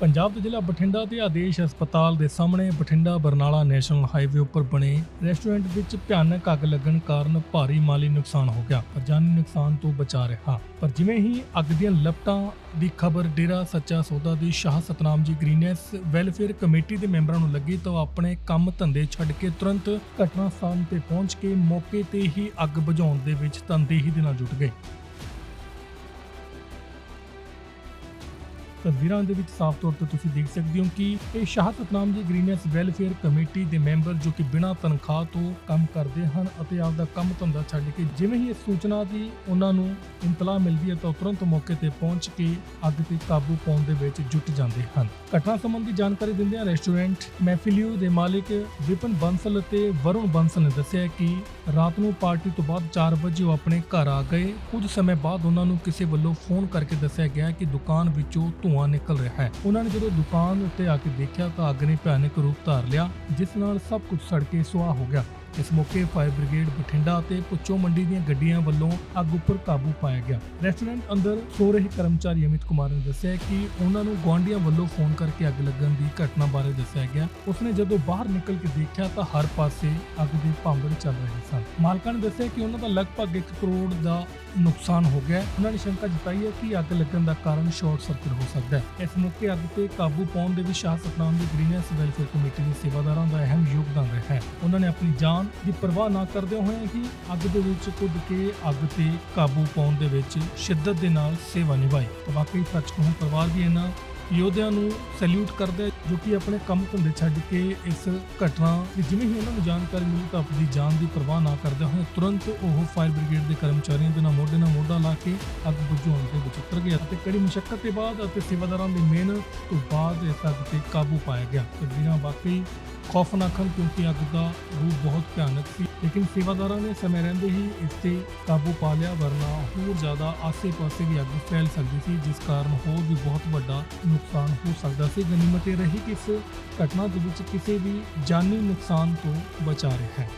ਪੰਜਾਬ ਦੇ ਜ਼ਿਲ੍ਹਾ ਬਠਿੰਡਾ ਦੇ ਆਦੇਸ਼ ਹਸਪਤਾਲ ਦੇ ਸਾਹਮਣੇ ਬਠਿੰਡਾ ਬਰਨਾਲਾ ਨੈਸ਼ਨਲ ਹਾਈਵੇ ਉੱਪਰ ਬਣੇ ਰੈਸਟੋਰੈਂਟ ਵਿੱਚ ਭਿਆਨਕ ਅੱਗ ਲੱਗਣ ਕਾਰਨ ਭਾਰੀ ਮਾਲੀ ਨੁਕਸਾਨ ਹੋ ਗਿਆ, ਪਰ ਜਾਨੀ ਨੁਕਸਾਨ ਤੋਂ ਬਚਾ ਰਿਹਾ। ਪਰ ਜਿਵੇਂ ਹੀ ਅੱਗ ਦੀਆਂ ਲਪਟਾਂ ਦੀ ਖਬਰ ਡੇਰਾ ਸੱਚਾ ਸੌਦਾ ਦੀ ਸ਼ਾਹ Satnam ji green S welfare committee ਦੇ ਮੈਂਬਰਾਂ ਨੂੰ ਲੱਗੀ ਤਾਂ ਉਹ ਆਪਣੇ ਕੰਮ ਧੰਦੇ ਛੱਡ ਕੇ ਤੁਰੰਤ ਘਟਨਾ ਸਥਾਨ ਤੇ ਪਹੁੰਚ ਕੇ ਮੌਕੇ ਤੇ ਹੀ ਅੱਗ ਬੁਝਾਉਣ ਦੇ ਵਿੱਚ ਤਨਦੇਹੀ ਦੇ ਨਾਲ ਜੁਟ ਗਏ। ਤਸਵੀਰਾਂ ਦੇ ਵਿੱਚ ਸਾਫ਼ ਤੌਰ ਤੇ ਤੁਸੀਂ ਦੇਖ ਸਕਦੇ ਹੋ ਕਿ ਇਹ Shah Satnam ji green S welfare committee ਦੇ ਮੈਂਬਰ ਜੋ ਕਿ ਬਿਨਾਂ ਤਨਖਾਹ ਤੋਂ ਕੰਮ ਕਰਦੇ ਹਨ ਅਤੇ ਆਪਦਾ ਕੰਮ ਧੰਦਾ ਛੱਡ ਕੇ ਜਿਵੇਂ ਹੀ ਇਸ ਸੂਚਨਾ ਦੀ ਉਹਨਾਂ ਨੂੰ ਇਤਲਾਹ ਮਿਲਦੀ ਹੈ ਤਾਂ ਤੁਰੰਤ ਮੌਕੇ ਤੇ ਪਹੁੰਚ ਕੇ ਅੱਗ ਤੇ ਕਾਬੂ ਪਾਉਣ ਦੇ ਵਿੱਚ ਜੁਟ ਜਾਂਦੇ ਹਨ। ਘਟਨਾ ਸੰਬੰਧੀ ਜਾਣਕਾਰੀ ਦਿੰਦਿਆਂ ਰੈਸਟੋਰੈਂਟ ਮੈਫਿਲਿਓ ਦੇ ਮਾਲਕ ਵਿਪਨ ਬੰਸਲ ਅਤੇ ਵਰੁਣ ਬੰਸਲ ਨੇ ਦੱਸਿਆ ਕਿ ਰਾਤ ਨੂੰ ਪਾਰਟੀ ਤੋਂ ਬਾਅਦ 4 ਵਜੇ ਉਹ ਆਪਣੇ ਘਰ ਆ ਗਏ। ਕੁਝ ਸਮੇਂ ਬਾਅਦ ਉਹਨਾਂ ਨੂੰ ਕਿਸੇ ਵੱਲੋਂ ਫੋਨ ਕਰਕੇ ਦੱਸਿਆ ਗਿਆ ਕਿ ਦੁਕਾਨ ਵਿੱਚੋਂ ਧੂੰਆਂ ਨਿਕਲ ਰਿਹਾ ਹੈ। ਉਹਨਾਂ ਨੇ ਜਦੋਂ ਦੁਕਾਨ ਉੱਤੇ ਆ ਕੇ ਦੇਖਿਆ ਤਾਂ ਅੱਗ ਨੇ ਭਿਆਨਕ ਰੂਪ ਧਾਰ ਲਿਆ, ਜਿਸ ਨਾਲ ਸਭ ਕੁਝ ਸੜ ਕੇ ਸੁਆਹ ਹੋ ਗਿਆ। ਇਸ ਮੌਕੇ ਫਾਇਰ ਬ੍ਰਿਗੇਡ ਬਠਿੰਡਾ ਅਤੇ ਪੁੱਚੋ ਮੰਡੀ ਦੀਆਂ ਗੱਡੀਆਂ ਵੱਲੋਂ ਅੱਗ ਉੱਪਰ ਕਾਬੂ ਪਾਇਆ ਗਿਆ। ਰੈਸਟੋਰੈਂਟ ਅੰਦਰ ਸੋ ਰਹੇ ਕਰਮਚਾਰੀ ਅਮਿਤ ਕੁਮਾਰ ਨੇ ਦੱਸਿਆ ਕਿ ਉਹਨਾਂ ਨੂੰ ਗੁਆਂਢੀਆਂ ਵੱਲੋਂ ਫੋਨ ਕਰਕੇ ਅੱਗ ਲੱਗਣ ਦੀ ਘਟਨਾ ਬਾਰੇ ਦੱਸਿਆ ਗਿਆ। ਉਸਨੇ ਜਦੋਂ ਬਾਹਰ ਨਿਕਲ ਕੇ ਦੇਖਿਆ ਤਾਂ ਹਰ ਪਾਸੇ ਅੱਗ ਦੇ ਭਾਂਬੜ ਚੱਲ ਰਹੇ ਸਨ। ਮਾਲਕਾਂ ਨੇ ਦੱਸਿਆ ਕਿ ਉਹਨਾਂ ਦਾ ਲਗਭਗ 1 ਕਰੋੜ ਦਾ ਨੁਕਸਾਨ ਹੋ ਗਿਆ। ਉਹਨਾਂ ਨੇ ਸ਼ੰਕਾ ਜਤਾਈ ਹੈ ਕਿ ਅੱਗ ਲੱਗਣ ਦਾ ਕਾਰਨ ਸ਼ਾਰਟ ਸਰਕਟ ਹੋ ਸਕਦਾ ਹੈ। ਇਸ ਮੌਕੇ ਅੱਗ ਤੇ ਕਾਬੂ ਪਾਉਣ ਦੇ ਵਿੱਚ ਸ਼ਾਹ ਸਤਨਾਮ ਦੀ ਗ੍ਰੀਨੈਸ ਵੈਲਫੇਅਰ ਕਮੇਟੀ ਦੇ ਸੇਵਾਦਾਰਾਂ ਦਾ ਅਹਿਮ ਯੋਗਦਾਨ ਰਿਹਾ ਹੈ। ਉਹਨਾਂ ਨੇ ਆਪਣੀ ਜਾਨ ਦੀ ਪਰਵਾਹ ਨਾ ਕਰਦੇ ਹੋਏ ਹੀ ਅੱਗ ਦੇ ਵਿੱਚ ਕੁੱਦ ਕੇ ਅੱਗ ਤੇ ਕਾਬੂ ਪਾਉਣ ਦੇ ਵਿੱਚ ਸ਼ਿੱਦਤ ਦੇ ਨਾਲ ਸੇਵਾ ਨਿਭਾਈ। ਤਾਂ ਵਾਕਈ ਸੱਚ ਕਹੂੰ ਪਰਿਵਾਰ ਵੀ ਇਹਨਾਂ ਯੋਧਿਆਂ ਨੂੰ ਸੈਲੂਟ ਕਰਦਾ ਜੋ ਕਿ ਆਪਣੇ ਕੰਮ ਧੰਦੇ ਛੱਡ ਕੇ ਇਸ ਘਟਨਾ ਦੀ ਜਿਵੇਂ ਹੀ ਉਹਨਾਂ ਨੂੰ ਜਾਣਕਾਰੀ ਮਿਲੀ ਤਾਂ ਆਪਣੀ ਜਾਨ ਦੀ ਪਰਵਾਹ ਨਾ ਕਰਦੇ ਹੋਏ ਤੁਰੰਤ ਉਹ ਫਾਇਰ ਬ੍ਰਿਗੇਡ ਦੇ ਕਰਮਚਾਰੀਆਂ ਦੇ ਨਾਲ ਮੋਢੇ ਨਾਲ ਮੋਢਾ ਲਾ ਕੇ ਅੱਗ ਬੁਝਾਉਣ ਦੇ ਵਿੱਚ ਉਤਰ ਗਿਆ ਅਤੇ ਕੜੀ ਮੁਸ਼ਕਲ ਦੇ ਬਾਅਦ ਅਤੇ ਸੇਵਾਦਾਰਾਂ ਦੀ ਮਿਹਨਤ ਤੋਂ ਬਾਅਦ ਇਸ ਅੱਗ ਤੇ ਕਾਬੂ ਪਾਇਆ ਗਿਆ। ਤਸਵੀਰਾਂ ਵਾਕਈ ਖੌਫਨਾਕ ਹਨ ਕਿਉਂਕਿ ਅੱਗ ਦਾ ਰੂਪ ਬਹੁਤ ਭਿਆਨਕ ਸੀ। ਲੇਕਿਨ ਸੇਵਾਦਾਰਾਂ ਨੇ ਸਮੇਂ ਰਹਿੰਦੇ ਹੀ ਇਸ ਤੇ ਕਾਬੂ ਪਾ ਲਿਆ, ਵਰਨਾ ਹੋਰ ਜ਼ਿਆਦਾ ਆਸੇ-ਪਾਸੇ ਵੀ ਅੱਗ ਫੈਲ ਸਕਦੀ ਸੀ, ਜਿਸ ਕਾਰਨ ਹੋਰ ਵੀ ਬਹੁਤ ਵੱਡਾ ਨੁਕਸਾਨ ਹੋ ਸਕਦਾ ਸੀ। ਗਨੀਮਤ ਇਹ ਰਹੀ ਕਿ ਇਸ ਘਟਨਾ ਦੇ ਵਿੱਚ ਕਿਸੇ ਵੀ ਜਾਨੀ ਨੁਕਸਾਨ ਤੋਂ ਬਚਾ ਰਿਹਾ ਹੈ।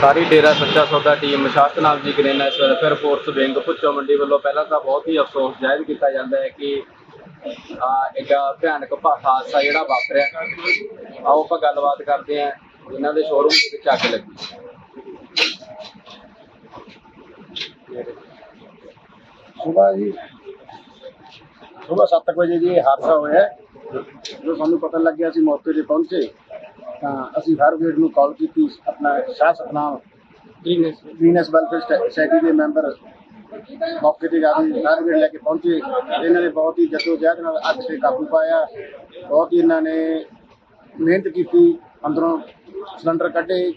ਸਾਰੀ Dera Sacha Sauda team Shah Satnam ji green S welfare force wing Pucho Mandi ਵੱਲੋਂ ਪਹਿਲਾਂ ਤਾਂ ਬਹੁਤ ਹੀ ਅਫਸੋਸ ਜ਼ਾਹਿਰ ਕੀਤਾ ਜਾਂਦਾ ਹੈ ਕਿ, ਆ, ਇੱਕ ਭਿਆਨਕ ਹਾਦਸਾ ਜਿਹੜਾ ਵਾਪਰਿਆ। ਆਓ ਆਪਾਂ ਗੱਲਬਾਤ ਕਰਦੇ ਹਾਂ ਇਹਨਾਂ ਦੇ ਸ਼ੋਰੂਮ ਦੇ ਵਿੱਚ ਅੱਗ ਲੱਗੀ। ਸੁਬਾ ਜੀ। ਸੁਬਾ 7 ਵਜੇ ਜੀ ਹਾਦਸਾ ਹੋਇਆ ਹੈ। ਜਦੋਂ ਸਾਨੂੰ ਪਤਾ ਲੱਗਿਆ ਅਸੀਂ ਮੌਕੇ ਤੇ ਪਹੁੰਚੇ। ਤਾਂ ਅਸੀਂ ਫਾਇਰ ਬ੍ਰਿਗੇਡ ਨੂੰ ਕਾਲ ਕੀਤੀ ਆਪਣਾ Shah Satnam green S welfare society ਦੇ ਮੈਂਬਰ ਮੌਕੇ ਤੇ ਜਾ ਕੇ ਫਾਇਰ ਬ੍ਰਿਗੇਡ ਲੈ ਕੇ ਪਹੁੰਚੇ। ਇਹਨਾਂ ਨੇ ਬਹੁਤ ਹੀ ਜਦੋਜਹਿਦ ਨਾਲ ਅੱਗ ਤੇ ਕਾਬੂ ਪਾਇਆ। ਬਹੁਤ ਹੀ ਇਹਨਾਂ ਨੇ ਮਿਹਨਤ ਕੀਤੀ ਅੰਦਰੋਂ ਸਿਲੰਡਰ ਕੱਢੇ।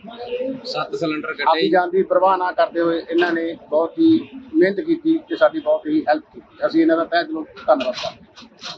ਸੱਤ ਸਿਲੰਡਰ ਆਪਣੀ ਜਾਨ ਦੀ ਪਰਵਾਹ ਨਾ ਕਰਦੇ ਹੋਏ ਇਹਨਾਂ ਨੇ ਬਹੁਤ ਹੀ ਮਿਹਨਤ ਕੀਤੀ ਤੇ ਸਾਡੀ ਬਹੁਤ ਹੀ ਹੈਲਪ ਕੀਤੀ। ਅਸੀਂ ਇਹਨਾਂ ਦਾ ਤਹਿ ਦਿਲੋਂ ਧੰਨਵਾਦ ਕਰਦੇ ਹਾਂ।